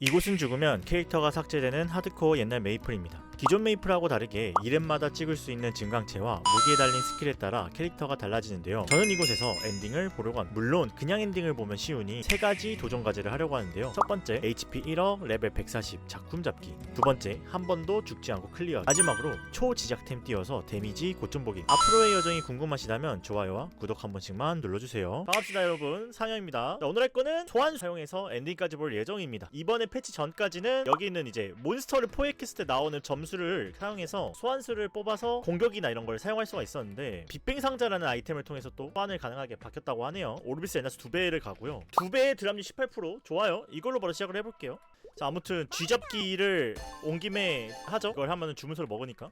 이곳은 죽으면 캐릭터가 삭제되는 하드코어 옛날 메이플입니다. 기존 메이플하고 다르게 이름마다 찍을 수 있는 증강체와 무기에 달린 스킬에 따라 캐릭터가 달라지는데요. 저는 이곳에서 엔딩을 보려고 합니다. 물론 그냥 엔딩을 보면 쉬우니 세 가지 도전 과제를 하려고 하는데요. 첫 번째 HP 1억 레벨 140 작품 잡기. 두 번째 한 번도 죽지 않고 클리어. 마지막으로 초지작템 띄워서 데미지 고점 보기. 앞으로의 여정이 궁금하시다면 좋아요와 구독 한 번씩만 눌러주세요. 반갑습니다 여러분 상영입니다. 자, 오늘 할 거는 소환 사용해서 엔딩까지 볼 예정입니다. 이번에 패치 전까지는 여기 있는 이제 몬스터를 포획했을 때 나오는 점수를 사용해서 소환수를 뽑아서 공격이나 이런 걸 사용할 수가 있었는데 빅뱅 상자라는 아이템을 통해서 또 소환을 가능하게 바뀌었다고 하네요. 오르비스 에너지 두 배를 가고요. 두 배의 드랍률 18% 좋아요. 이걸로 바로 시작을 해볼게요. 자 아무튼 쥐잡기를 온 김에 하죠. 이걸 하면은 주문서를 먹으니까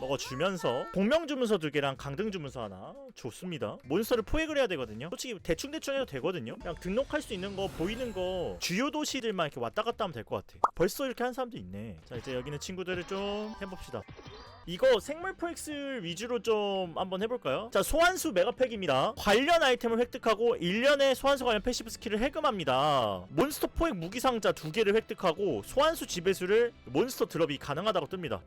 먹어주면서 공명 주문서 두 개랑 강등 주문서 하나 좋습니다. 몬스터를 포획을 해야 되거든요. 솔직히 대충 대충 해도 되거든요. 그냥 등록할 수 있는 거 보이는 거 주요 도시들만 이렇게 왔다 갔다 하면 될 것 같아. 벌써 이렇게 한 사람도 있네. 자 이제 여기는 친구들을 좀 해봅시다. 이거 생물 포엑스 위주로 좀 한번 해볼까요? 자 소환수 메가팩입니다. 관련 아이템을 획득하고 1년에 소환수 관련 패시브 스킬을 해금합니다. 몬스터 포획 무기 상자 두 개를 획득하고 소환수 지배수를 몬스터 드롭이 가능하다고 뜹니다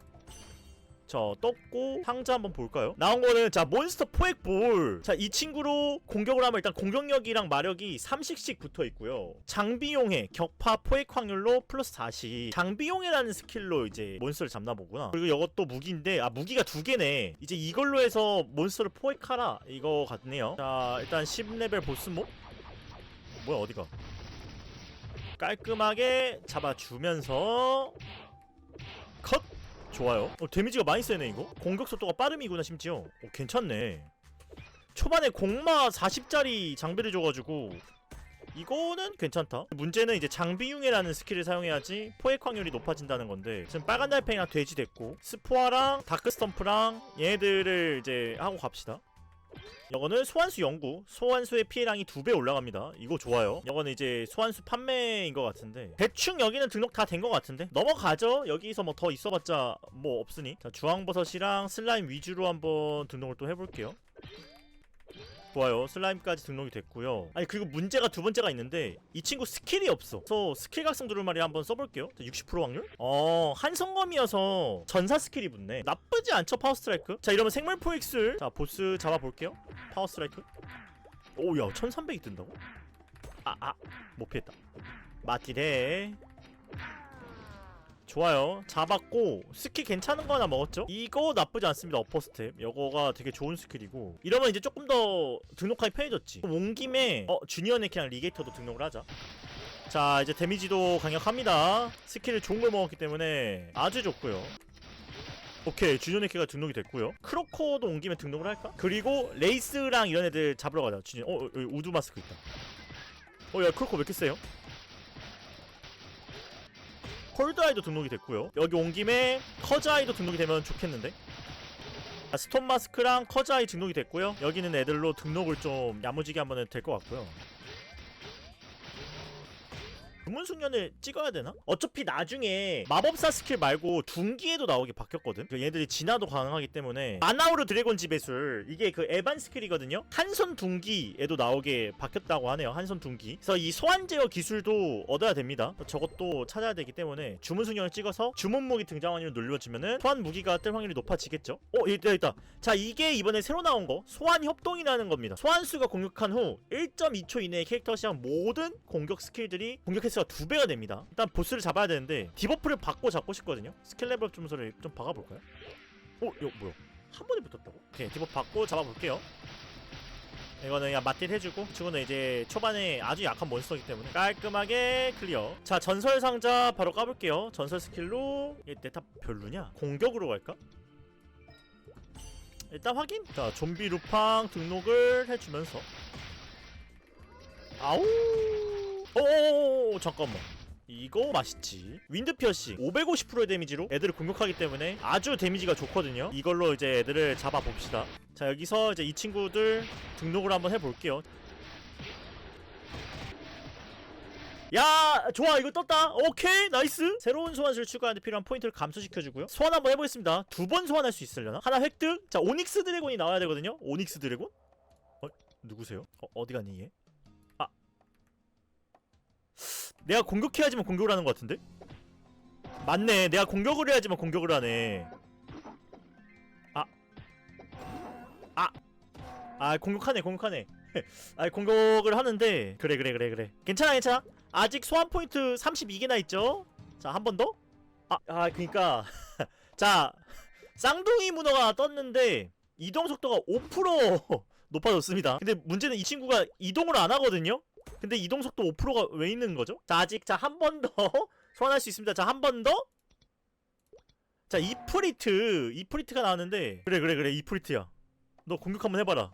자 떴고 상자 한번 볼까요? 나온 거는 자 몬스터 포획볼. 자 이 친구로 공격을 하면 일단 공격력이랑 마력이 3씩씩 붙어 있고요. 장비용해 격파 포획 확률로 플러스 40 장비용해라는 스킬로 이제 몬스터를 잡나 보구나. 그리고 이것도 무기인데 아 무기가 두 개네. 이제 이걸로 해서 몬스터를 포획하라. 이거 같네요. 자 일단 10레벨 보스 모 뭐야 어디가? 깔끔하게 잡아주면서 컷 좋아요. 어, 데미지가 많이 세네 이거. 공격 속도가 빠름이구나 심지어. 어, 괜찮네. 초반에 공마 40짜리 장비를 줘가지고 이거는 괜찮다. 문제는 이제 장비융해라는 스킬을 사용해야지 포획 확률이 높아진다는 건데 지금 빨간 달팽이랑 돼지 됐고 스포아랑 다크 스톰프랑 얘네들을 이제 하고 갑시다. 이거는 소환수 연구 소환수의 피해량이 두 배 올라갑니다. 이거 좋아요. 이거는 이제 소환수 판매인 것 같은데. 대충 여기는 등록 다 된 것 같은데? 넘어가죠? 여기서 뭐 더 있어봤자 뭐 없으니? 자 주황버섯이랑 슬라임 위주로 한번 등록을 또 해볼게요 좋아요. 슬라임까지 등록이 됐고요. 아니 그리고 문제가 두 번째가 있는데 이 친구 스킬이 없어. 그래서 스킬 각성 두루마리 한번 써볼게요. 자, 60% 확률? 어 한성검이어서 전사 스킬이 붙네. 나쁘지 않죠 파워 스트라이크? 자 이러면 생물 포엑스 자 보스 잡아볼게요. 파워 스트라이크. 오야 1300이 뜬다고? 아아 못 피했다. 맞디래 좋아요. 잡았고 스킬 괜찮은 거 하나 먹었죠? 이거 나쁘지 않습니다 어퍼 스텝 이거가 되게 좋은 스킬이고. 이러면 이제 조금 더 등록하기 편해졌지. 온 김에 어 주니어 네키랑 리게이터도 등록을 하자. 자 이제 데미지도 강력합니다. 스킬을 좋은 걸 먹었기 때문에 아주 좋고요. 오케이 주니어 네키가 등록이 됐고요. 크로코도 온 김에 등록을 할까? 그리고 레이스랑 이런 애들 잡으러 가자 주니어. 어 여기 우드 마스크 있다. 어야 크로코 왜 이렇게 세요? 콜드아이도 등록이 됐고요. 여기 온 김에 커즈아이도 등록이 되면 좋겠는데? 아, 스톤 마스크랑 커즈아이 등록이 됐고요. 여기는 애들로 등록을 좀 야무지게 한번 해도 될 것 같고요 주문숙련을 찍어야 되나? 어차피 나중에 마법사 스킬 말고 둔기에도 나오게 바뀌었거든? 그 얘들이 진화도 가능하기 때문에. 아나우르 드래곤 지배술. 이게 그 에반 스킬이거든요? 한손 둔기에도 나오게 바뀌었다고 하네요 한손 둔기. 그래서 이 소환 제어 기술도 얻어야 됩니다. 저것도 찾아야 되기 때문에 주문숙련을 찍어서 주문 무기 등장 확률을 눌러주면은 소환 무기가 뜰 확률이 높아지겠죠? 어 있다 있다. 자 이게 이번에 새로 나온 거. 소환 협동이라는 겁니다. 소환수가 공격한 후 1.2초 이내에 캐릭터 시작 모든 공격 스킬들이 공격 횟수가 두 배가 됩니다 일단 보스를 잡아야 되는데 디버프를 받고 잡고 싶거든요 스킬 레벨 주문서를 좀 박아볼까요? 어? 이거 뭐야 한 번에 붙었다고? 오케이 디버프 받고 잡아볼게요 이거는 그냥 맞딜 해주고 친구는 이제 초반에 아주 약한 몬스터이기 때문에 깔끔하게 클리어 자 전설 상자 바로 까볼게요 전설 스킬로 얘내 탑 별로냐? 공격으로 갈까? 일단 확인 자 좀비 루팡 등록을 해주면서 아우 오오오오 잠깐만. 이거 맛있지. 윈드 피어싱. 550%의 데미지로 애들을 공격하기 때문에 아주 데미지가 좋거든요. 이걸로 이제 애들을 잡아봅시다. 자 여기서 이제 이 친구들 등록을 한번 해볼게요. 야 좋아. 이거 떴다. 오케이 나이스. 새로운 소환수를 추가하는데 필요한 포인트를 감소시켜주고요. 소환 한번 해보겠습니다. 두 번 소환할 수 있으려나? 하나 획득. 자 오닉스 드래곤이 나와야 되거든요. 오닉스 드래곤? 어? 누구세요? 어, 어디 갔니 얘? 내가 공격해야지만 공격을 하는 것 같은데? 맞네. 내가 공격을 해야지만 공격을 하네. 아. 아! 아 공격하네 공격하네. 아 공격을 하는데. 그래 그래 그래 그래. 괜찮아 괜찮아. 아직 소환 포인트 32개나 있죠? 자 한 번 더? 아, 아 그니까. 자 쌍둥이 문어가 떴는데 이동 속도가 5% 높아졌습니다. 근데 문제는 이 친구가 이동을 안 하거든요 근데 이동 속도 5%가 왜 있는 거죠? 자 아직 자 한 번 더 소환할 수 있습니다. 자 한 번 더. 자 이프리트 이프리트가 나왔는데. 그래 그래 그래. 이프리트야. 너 공격 한번 해 봐라.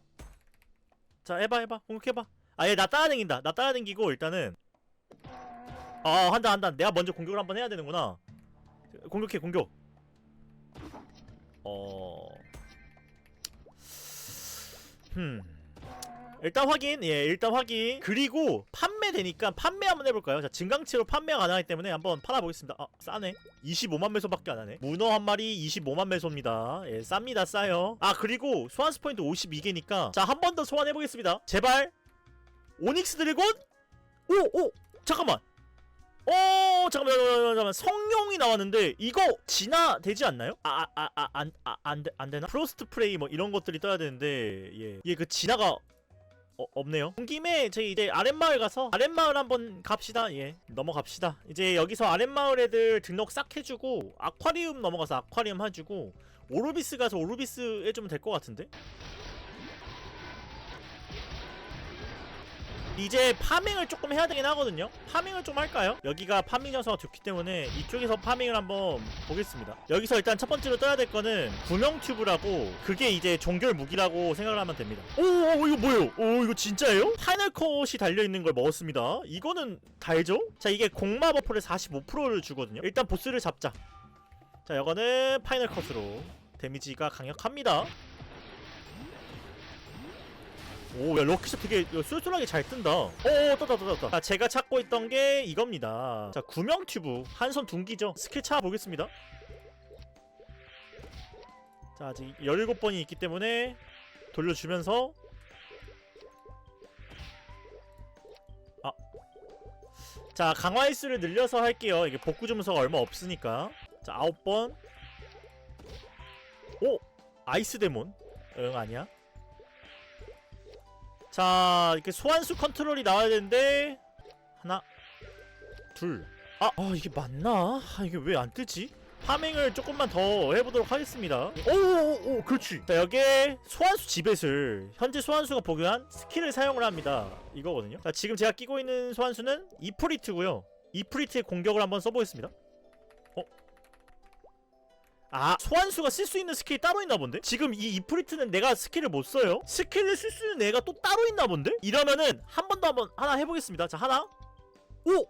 자 해봐 해봐. 공격해 봐. 아 얘 나 따라다닌다. 나 따라다니고 일단은. 아 한다 한다. 내가 먼저 공격을 한번 해야 되는구나. 공격해 공격. 어... 흠... 일단 확인. 예 일단 확인. 그리고 판매되니까 판매 한번 해볼까요? 자 증강체로 판매가 가능하기 때문에 한번 팔아보겠습니다. 아 싸네. 25만 매소밖에 안하네. 문어 한 마리 25만 매소입니다. 예 쌉니다 싸요. 아 그리고 소환스 포인트 52개니까 자 한 번 더 소환해보겠습니다. 제발. 오닉스 드래곤? 오오 잠깐만. 어 잠깐만 잠깐만 잠깐만 성룡이 나왔는데 이거 진화 되지 않나요? 아 아 아 안 아안안 되나? 프로스트 프레이 뭐 이런 것들이 떠야 되는데 예얘그 진화가 어, 없네요. 온 김에 저희 이제 아랫마을 가서 아랫마을 한번 갑시다. 예, 넘어갑시다. 이제 여기서 아랫마을 애들 등록 싹 해주고 아쿠아리움 넘어가서 아쿠아리움 해주고 오르비스 가서 오르비스 해주면 될 것 같은데? 이제 파밍을 조금 해야 되긴 하거든요. 파밍을 좀 할까요? 여기가 파밍 장소가 좋기 때문에 이쪽에서 파밍을 한번 보겠습니다. 여기서 일단 첫 번째로 떠야 될 거는 구명 튜브라고 그게 이제 종결 무기라고 생각을 하면 됩니다. 오, 오 이거 뭐예요? 오 이거 진짜예요? 파이널 컷이 달려 있는 걸 먹었습니다. 이거는 달죠? 자 이게 공마 버프를 45%를 주거든요. 일단 보스를 잡자. 자 이거는 파이널 컷으로 데미지가 강력합니다. 오, 야, 럭키샷 되게 쏠쏠하게 잘 뜬다. 오, 떴다, 떴다, 떴다. 자, 제가 찾고 있던 게 이겁니다. 자, 구명 튜브. 한손 둔기죠. 스킬 찾아보겠습니다. 자, 아직 17번이 있기 때문에 돌려주면서. 아. 자, 강화 횟수를 늘려서 할게요. 이게 복구 점수가 얼마 없으니까. 자, 9번. 오! 아이스 데몬. 응, 아니야. 자 이렇게 소환수 컨트롤이 나와야 되는데 하나 둘. 아, 아 이게 맞나? 아 이게 왜 안 뜨지? 파밍을 조금만 더 해보도록 하겠습니다. 오오오 그렇지. 자 여기에 소환수 지벳을 현재 소환수가 보유한 스킬을 사용을 합니다. 이거거든요. 자 지금 제가 끼고 있는 소환수는 이프리트고요. 이프리트의 공격을 한번 써보겠습니다. 어? 아 소환수가 쓸 수 있는 스킬이 따로 있나 본데? 지금 이 이프리트는 내가 스킬을 못 써요? 스킬을 쓸 수 있는 애가 또 따로 있나 본데? 이러면은 한 번 더 한번 하나 해보겠습니다 자 하나 오!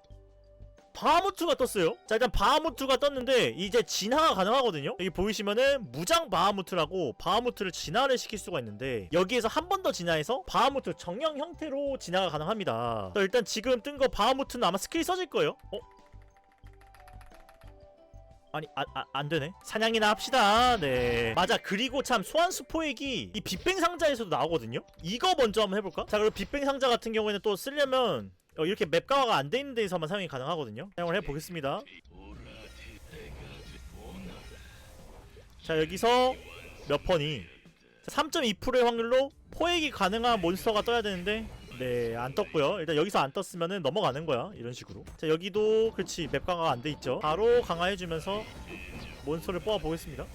바하무트가 떴어요 자 일단 바하무트가 떴는데 이제 진화가 가능하거든요 여기 보이시면은 무장 바하무트라고 바하무트를 진화를 시킬 수가 있는데 여기에서 한 번 더 진화해서 바하무트 정형 형태로 진화가 가능합니다 자, 일단 지금 뜬 거 바하무트는 아마 스킬이 써질 거예요 어? 아니 아, 아, 안 되네. 사냥이나 합시다. 네. 맞아. 그리고 참 소환수 포획이 이 빅뱅 상자에서도 나오거든요? 이거 먼저 한번 해볼까? 자 그리고 빅뱅 상자 같은 경우에는 또 쓰려면 어, 이렇게 맵 강화가 안 돼 있는 데에서만 사용이 가능하거든요? 사용을 해보겠습니다. 자 여기서 몇 번이? 3.2%의 확률로 포획이 가능한 몬스터가 떠야 되는데 네, 안 떴고요. 일단 여기서 안 떴으면은 넘어가는 거야. 이런 식으로. 자, 여기도 그렇지. 맵 강화가 안 돼 있죠. 바로 강화해 주면서 몬스터를 뽑아 보겠습니다.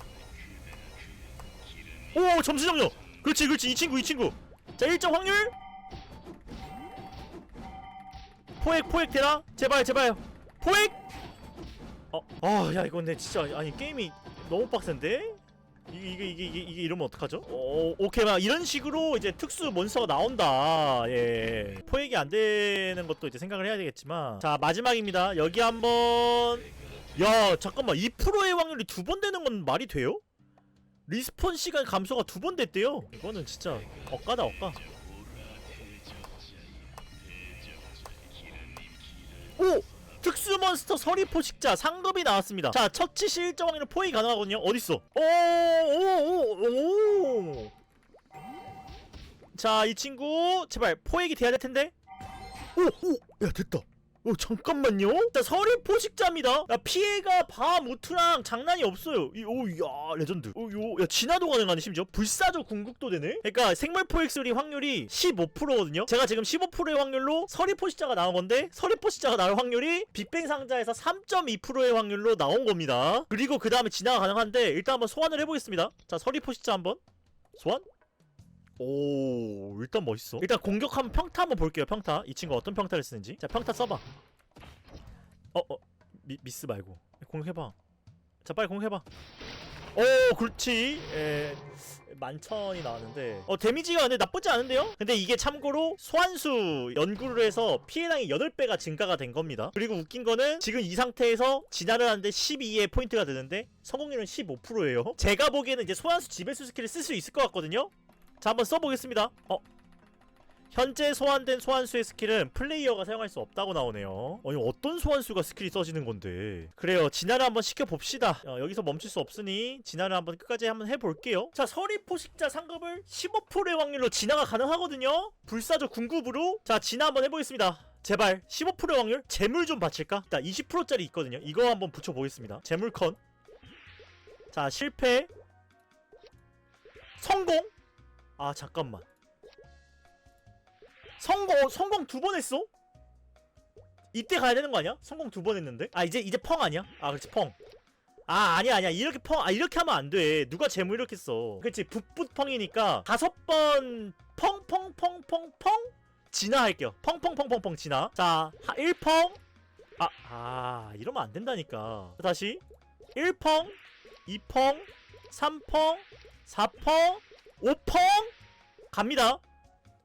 오, 점수 정렬. 그렇지, 그렇지. 이 친구, 이 친구. 자, 일정 확률. 포획, 포획 되나? 제발, 제발. 포획. 어, 아, 야, 이건 내 진짜 아니 게임이 너무 빡센데? 이게 이게 이게 이게, 이러면 어떡하죠? 오, 오케이 막 이런 식으로 이제 특수 몬스터가 나온다. 예. 포획이 안 되는 것도 이제 생각을 해야 되겠지만 자 마지막입니다. 여기 한번 야 잠깐만 2%의 확률이 두 번 되는 건 말이 돼요? 리스폰 시간 감소가 두 번 됐대요. 이거는 진짜 억까다 억까. 오! 특수 몬스터 서리 포식자 상급이 나왔습니다. 자, 처치 시 일정 확률 포획이 가능하거든요. 어딨어? 오오오오 자, 이 친구 제발 포획이 돼야 될 텐데. 오, 오, 야 됐다. 어 잠깐만요. 자 서리 포식자입니다. 야 피해가 밤 우투랑 장난이 없어요. 이, 오, 야 레전드. 오, 요, 야 진화도 가능하네 심지어. 불사조 궁극도 되네. 그러니까 생물 포획술이 확률이 15%거든요. 제가 지금 15%의 확률로 서리 포식자가 나온 건데 서리 포식자가 나올 확률이 빅뱅 상자에서 3.2%의 확률로 나온 겁니다. 그리고 그 다음에 진화가 가능한데 일단 한번 소환을 해보겠습니다. 자 서리 포식자 한번 소환. 오 일단 멋있어. 일단 공격 하면 평타 한번 볼게요 평타. 이 친구 어떤 평타를 쓰는지. 자 평타 써봐. 어어 미, 미스 말고. 공격해봐. 자 빨리 공격해봐. 오 그렇지. 에 만천이 나왔는데. 어 데미지가 근데 나쁘지 않은데요? 근데 이게 참고로 소환수 연구를 해서 피해량이 8배가 증가가 된 겁니다. 그리고 웃긴 거는 지금 이 상태에서 진화를 하는데 12의 포인트가 드는데 성공률은 15%예요. 제가 보기에는 이제 소환수 지배수 스킬을 쓸 수 있을 것 같거든요 자 한번 써보겠습니다. 어. 현재 소환된 소환수의 스킬은 플레이어가 사용할 수 없다고 나오네요. 아니 어떤 소환수가 스킬이 써지는 건데. 그래요. 진화를 한번 시켜봅시다. 어, 여기서 멈출 수 없으니 진화를 한번 끝까지 한번 해볼게요. 자 서리포식자 상급을 15%의 확률로 진화가 가능하거든요. 불사조 궁급으로. 자 진화 한번 해보겠습니다. 제발 15%의 확률? 재물 좀 바칠까? 자 20%짜리 있거든요. 이거 한번 붙여보겠습니다. 재물컨. 자 실패. 성공 아 잠깐만 성공 성공 두 번 했어? 이때 가야 되는 거 아니야? 성공 두 번 했는데? 아 이제 이제 펑 아니야? 아 그렇지 펑. 아 아니야 아니야 이렇게 펑 아 이렇게 하면 안 돼. 누가 재무 이렇게 써? 그렇지 붓붓 펑이니까 다섯 번 펑펑펑펑펑 진화 할게요. 펑펑펑펑펑 진화. 자 1펑 아, 아 이러면 안 된다니까. 다시 1펑 2펑 3펑 4펑 5펑 갑니다.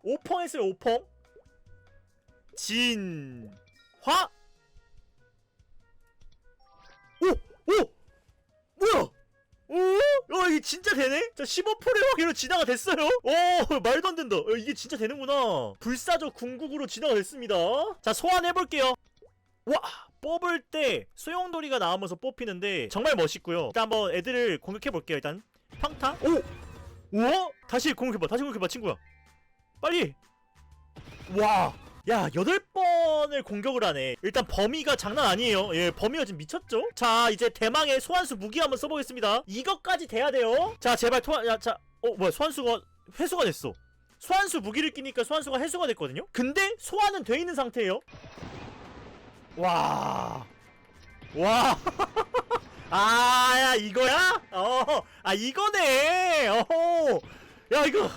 5펑 했어요 5펑 진화 오! 오! 뭐야! 오! 야 이게 진짜 되네? 자 15%의 확률로 진화가 됐어요 오 말도 안 된다 야, 이게 진짜 되는구나 불사조 궁극으로 진화가 됐습니다 자 소환해볼게요 와! 뽑을 때 소용돌이가 나오면서 뽑히는데 정말 멋있고요 일단 한번 애들을 공격해볼게요 일단 평타 오! 우와! 다시 공격해봐 다시 공격해봐 친구야 빨리! 와! 야, 여덟 번을 공격을 하네. 일단 범위가 장난 아니에요. 예, 범위가 지금 미쳤죠? 자, 이제 대망의 소환수 무기 한번 써보겠습니다. 이것까지 돼야 돼요. 자, 제발 토, 야, 자, 어, 뭐야, 소환수가 회수가 됐어. 소환수 무기를 끼니까 소환수가 해수가 됐거든요? 근데 소환은 돼 있는 상태예요. 와. 와. 아, 야, 이거야? 어, 아, 이거네. 어, 야, 이거.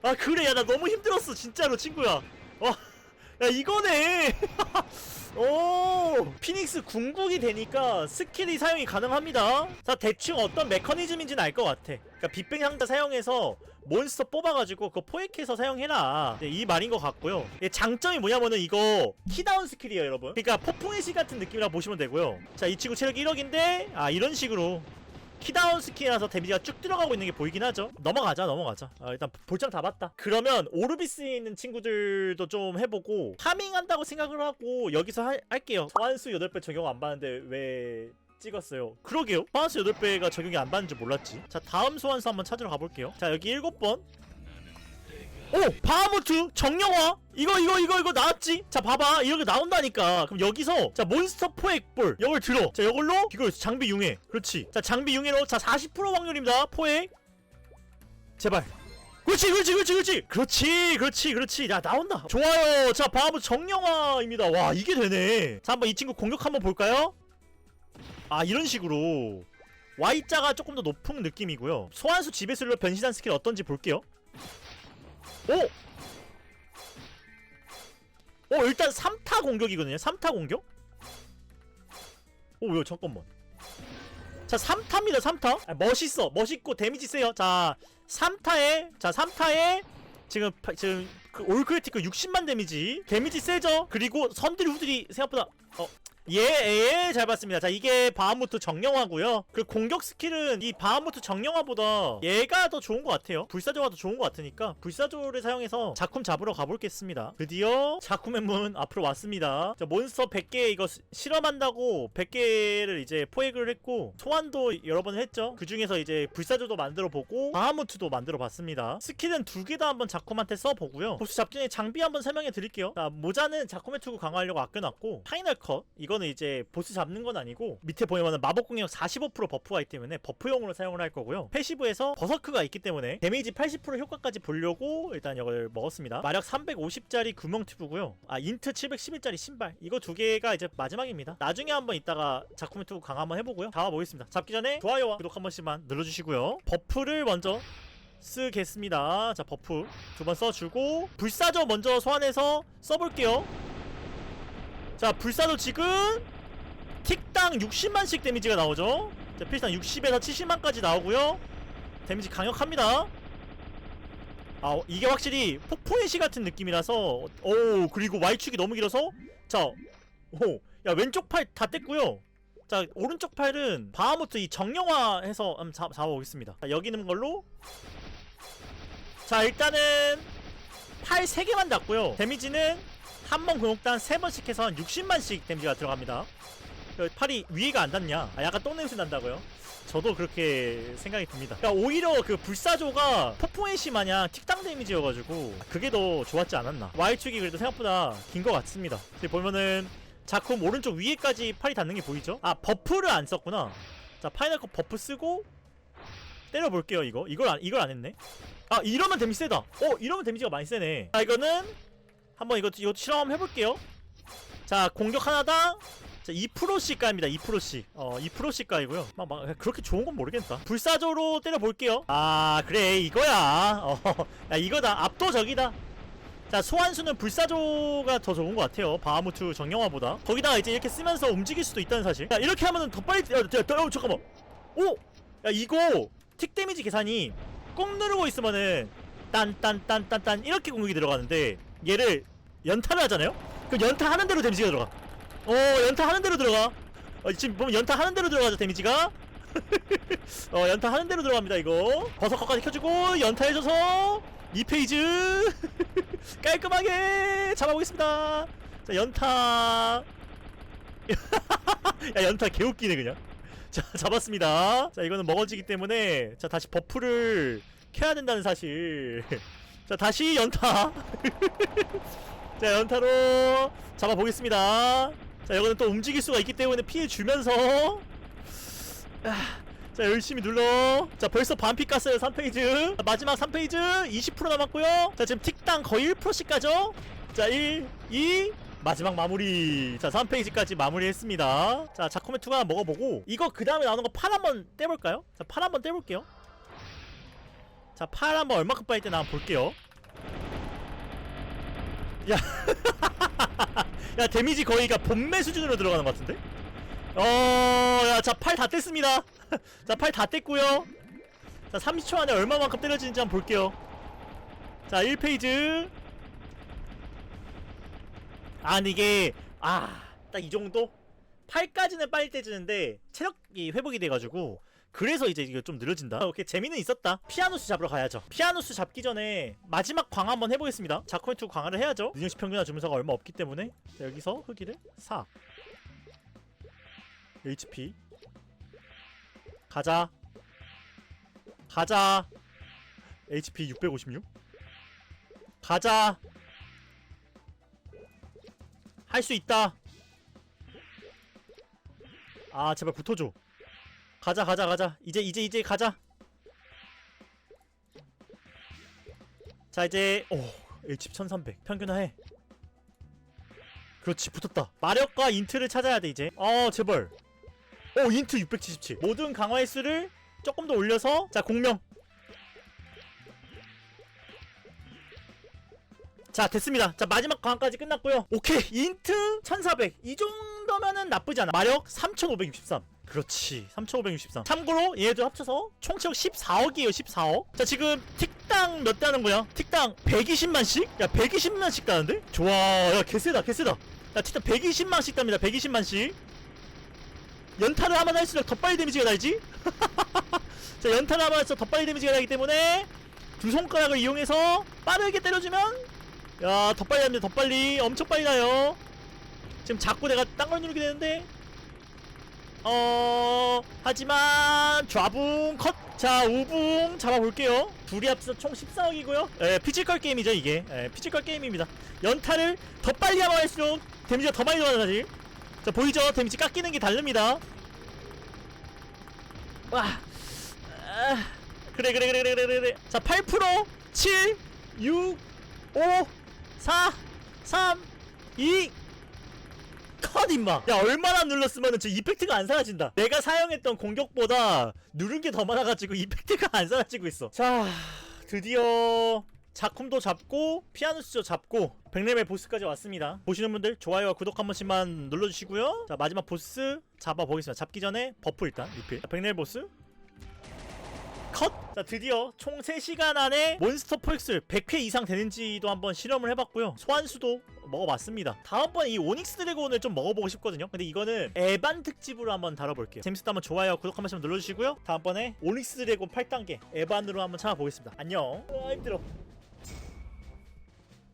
아 그래 야 나 너무 힘들었어 진짜로 친구야 와야 이거네 오 피닉스 궁극이 되니까 스킬이 사용이 가능합니다. 자 대충 어떤 메커니즘인지는 알 것 같아. 그니까 빅뱅 상자 사용해서 몬스터 뽑아가지고 그거 포획해서 사용해라. 네, 이 말인 것 같고요. 예, 장점이 뭐냐면은 이거 키다운 스킬이에요 여러분. 그니까 폭풍의 시 같은 느낌이라 보시면 되고요. 자 이 친구 체력 1억인데 아 이런 식으로 키다운 스킬이라서 데미지가 쭉 들어가고 있는 게 보이긴 하죠. 넘어가자 넘어가자. 아, 일단 볼장 다 봤다. 그러면 오르비스에 있는 친구들도 좀 해보고 파밍한다고 생각을 하고 여기서 할, 할게요. 소환수 8배 적용 안 받는데 왜 찍었어요? 그러게요. 소환수 8배가 적용이 안 받는 줄 몰랐지. 자 다음 소환수 한번 찾으러 가볼게요. 자 여기 7번 오! 바하무트 정령화. 이거 이거 이거 이거 나왔지? 자 봐봐. 이렇게 나온다니까. 그럼 여기서 자 몬스터 포획볼. 이걸 들어. 자 이걸로 이걸 장비 융해. 그렇지. 자 장비 융해로 자 40% 확률입니다. 포획. 제발. 그렇지 그렇지 그렇지 그렇지. 그렇지 그렇지 그렇지. 야 나온다. 좋아요. 자 바하무트 정령화입니다. 와 이게 되네. 자 한번 이 친구 공격 한번 볼까요? 아 이런 식으로. Y자가 조금 더 높은 느낌이고요. 소환수 지배술로 변신한 스킬 어떤지 볼게요 오! 오 일단 3타 공격이거든요. 3타 공격? 오 야, 잠깐만. 자 3타입니다 3타. 아, 멋있어. 멋있고 데미지 세요. 자 3타에 자 3타에 지금 파- 지금 그 올크리티크 60만 데미지. 데미지 세죠? 그리고 선들이 후들이 생각보다 어 예, 예, 잘 봤습니다. 자, 이게 바하무트 정령화고요. 그 공격 스킬은 이 바하무트 정령화보다 얘가 더 좋은 것 같아요. 불사조가 더 좋은 것 같으니까 불사조를 사용해서 작품 잡으러 가볼겠습니다. 드디어 작품의 문 앞으로 왔습니다. 자, 몬스터 100개 이거 시- 실험한다고 100개를 이제 포획을 했고 소환도 여러 번 했죠. 그 중에서 이제 불사조도 만들어 보고 바하무트도 만들어 봤습니다. 스킬은 두 개 다 한번 작품한테 써보고요. 보스 잡기 전에 장비 한번 설명해 드릴게요. 자, 모자는 작품의 투구 강화하려고 아껴놨고 파이널 컷 이 거는 이제 보스 잡는 건 아니고 밑에 보면은 마법 공격 45% 버프가 있기 때문에 버프용으로 사용을 할 거고요. 패시브에서 버서크가 있기 때문에 데미지 80% 효과까지 보려고 일단 이걸 먹었습니다. 마력 350짜리 구멍 튜브고요. 아 인트 711짜리 신발 이거 두 개가 이제 마지막입니다. 나중에 한번 이따가 작품의 투구 강화 한번 해보고요. 잡아보겠습니다. 잡기 전에 좋아요와 구독 한 번씩만 눌러주시고요. 버프를 먼저 쓰겠습니다. 자 버프 두 번 써주고 불사조 먼저 소환해서 써볼게요. 자 불사조 지금 틱당 60만씩 데미지가 나오죠. 자 필당 60에서 70만까지 나오고요. 데미지 강력합니다. 아 어, 이게 확실히 폭포의시 같은 느낌이라서 오 그리고 Y축이 너무 길어서 자오야 왼쪽 팔 다 뗐고요. 자 오른쪽 팔은 바하무트 이 정령화 해서 한번 잡, 잡아보겠습니다. 자, 여기 있는 걸로 자 일단은 팔 3개만 닿고요 데미지는 한 번 공격단 3번씩 해서 한 60만씩 데미지가 들어갑니다. 그 팔이 위에가 안 닿냐? 아, 약간 똥냄새 난다고요? 저도 그렇게 생각이 듭니다. 그러니까 오히려 그 불사조가 폭풍의시 마냥 틱당 데미지여가지고 그게 더 좋았지 않았나? Y축이 그래도 생각보다 긴 것 같습니다. 보면은 작품 오른쪽 위에까지 팔이 닿는 게 보이죠? 아 버프를 안 썼구나. 자 파이널 컵 버프 쓰고 때려볼게요 이거. 이걸 안 이걸 안 했네. 아 이러면 데미지 세다. 어 이러면 데미지가 많이 세네. 자 이거는 한번 이거 이거 실험 한번 해볼게요. 자 공격 하나당 자 2%씩 까입니다 2%씩 어 2%씩 까이고요. 막, 막 그렇게 좋은 건 모르겠다. 불사조로 때려볼게요. 아 그래 이거야. 어 야 이거다. 압도적이다. 자 소환수는 불사조가 더 좋은 것 같아요. 바하무트 정령화보다. 거기다가 이제 이렇게 쓰면서 움직일 수도 있다는 사실. 야 이렇게 하면은 더 빨리 야, 야, 야, 어, 잠깐만. 오! 야 이거 틱 데미지 계산이 꾹 누르고 있으면은 딴 딴 딴 딴 딴 이렇게 공격이 들어가는데 얘를 연타를 하잖아요? 그럼 연타 하는 대로 데미지가 들어가. 어 연타 하는 대로 들어가. 어, 지금 보면 연타 하는 대로 들어가죠 데미지가? 어 연타 하는 대로 들어갑니다 이거. 버섯커까지 켜주고 연타해줘서 2페이지 깔끔하게 잡아보겠습니다. 자 연타. 야 연타 개웃기네 그냥. 자 잡았습니다. 자 이거는 먹어지기 때문에 자 다시 버프를 켜야 된다는 사실 자 다시 연타. 자 연타로 잡아보겠습니다. 자 이거는 또 움직일 수가 있기 때문에 피해 주면서. 아, 자 열심히 눌러. 자 벌써 반피 깠어요 3페이지. 자, 마지막 3페이지 20% 남았고요. 자 지금 틱당 거의 1%씩 가죠? 자 1, 2 마지막 마무리. 자 3페이지까지 마무리했습니다. 자 자코메 투가 먹어보고. 이거 그 다음에 나오는 거 팔 한번 떼볼까요? 자팔 한번 떼볼게요 자 팔 한번 얼마큼 빠질 때나 볼게요. 야. 야 데미지 거의가 본매 수준으로 들어가는 것 같은데? 어 야 자 팔 다 뗐습니다. 자 팔 다 뗐고요. 자 30초 안에 얼마만큼 때려지는지 한번 볼게요. 자 1페이지. 아니 이게 아 딱 이 정도? 8까지는 빨리 떼지는데 체력이 회복이 돼가지고 그래서 이제 이거 좀 느려진다. 오케이 재미는 있었다. 피아누스 잡으러 가야죠. 피아누스 잡기 전에 마지막 광 한번 해보겠습니다. 자코멘트 광화를 해야죠. 능력치 평균화 주문서가 얼마 없기 때문에 자, 여기서 흑기를 4 HP 가자. 가자. HP 656 가자. 할 수 있다. 아 제발 붙어줘 가자 가자 가자. 이제 이제 이제 가자. 자 이제 오 HP 1300 평균화해. 그렇지 붙었다. 마력과 인트를 찾아야 돼 이제. 어 제발. 오 인트 677 모든 강화 횟수를 조금 더 올려서 자 공명. 자 됐습니다. 자 마지막 강화까지 끝났고요. 오케이 인트 1400 이 정도면은 나쁘지 않아. 마력 3563 그렇지. 3563 참고로 얘도 합쳐서 총 체력 14억이에요 14억. 자 지금 틱당 몇 대 하는 거야? 틱당 120만씩? 야 120만씩 가는데? 좋아. 야 개세다 개세다. 나 티탄 120만씩 답니다 120만씩. 연타를 하면 할수록 더 빨리 데미지가 나지? 자 연타를 하면 할수록 더 빨리 데미지가 나기 때문에 두 손가락을 이용해서 빠르게 때려주면 야 더 빨리 합니다 더 빨리. 엄청 빨리 나요. 지금 자꾸 내가 딴 걸 누르게 되는데 어 하지만 좌붕 컷 자 우붕 잡아볼게요. 둘이 합쳐서 총 14억이고요. 예 피지컬 게임이죠 이게. 예 피지컬 게임입니다. 연타를 더 빨리 하면 할수록 데미지가 더 많이 들어가지 자 보이죠? 데미지 깎이는 게 다릅니다. 와. 아, 그래 그래 그래 그래 그래 그래. 자8% 7 6 5 4 3 2 컷 임마. 야 얼마나 눌렀으면 저 이펙트가 안 사라진다. 내가 사용했던 공격보다 누른 게 더 많아가지고 이펙트가 안 사라지고 있어. 자 드디어 작품도 잡고 피아노스도 잡고 100레벨 보스까지 왔습니다. 보시는 분들 좋아요와 구독 한 번씩만 눌러주시고요. 자 마지막 보스 잡아보겠습니다. 잡기 전에 버프 일단 리필. 자, 100레벨 보스 컷! 자 드디어 총 3시간 안에 몬스터 포엑스 100회 이상 되는지도 한번 실험을 해봤고요. 소환수도 먹어봤습니다. 다음번에 이 오닉스 드래곤을 좀 먹어보고 싶거든요. 근데 이거는 에반 특집으로 한번 다뤄볼게요. 재밌었다면 좋아요 구독 한 번씩 눌러주시고요. 다음번에 오닉스 드래곤 8단계 에반으로 한번 찾아보겠습니다. 안녕. 아 힘들어